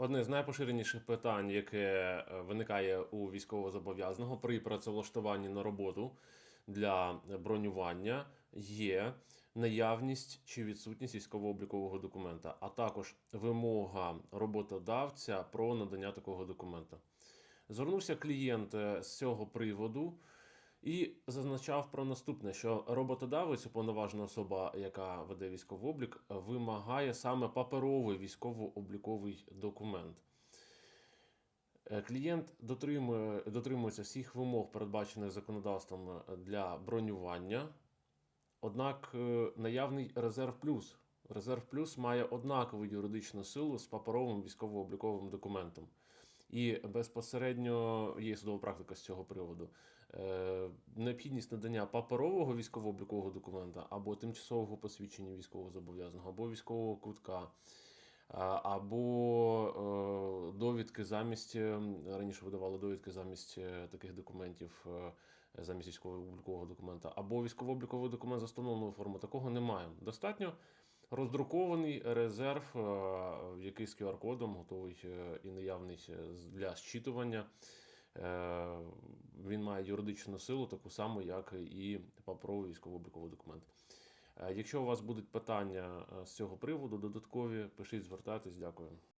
Одне з найпоширеніших питань, яке е, виникає у військовозобов'язаного при працевлаштуванні на роботу для бронювання, є наявність чи відсутність військово-облікового документа, а також вимога роботодавця про надання такого документа. Звернувся клієнт е, з цього приводу і зазначав про наступне: що роботодавець, уповноважена особа, яка веде військовий облік, вимагає саме паперовий військово-обліковий документ. Е, Клієнт дотримує, дотримується всіх вимог, передбачених законодавством е, для бронювання. Однак е, наявний резерв плюс. Резерв плюс має однакову юридичну силу з паперовим військово-обліковим документом. І безпосередньо є судова практика з цього приводу. Е, необхідність надання паперового військово-облікового документа або тимчасового посвідчення військовозобов'язаного, або військового квитка, або е, довідки замість е, раніше видавали довідки замість е, таких документів, е, замість військово-облікового документа, або військово-обліковий документ за встановленою форму. Такого немає. Достатньо роздрукований резерв, е, який з QR-кодом готовий е, і наявний е, для зчитування. Він має юридичну силу, таку саму, як і паперовий військово-обліковий документ. Якщо у вас будуть питання з цього приводу, додаткові, пишіть, звертайтесь. Дякую.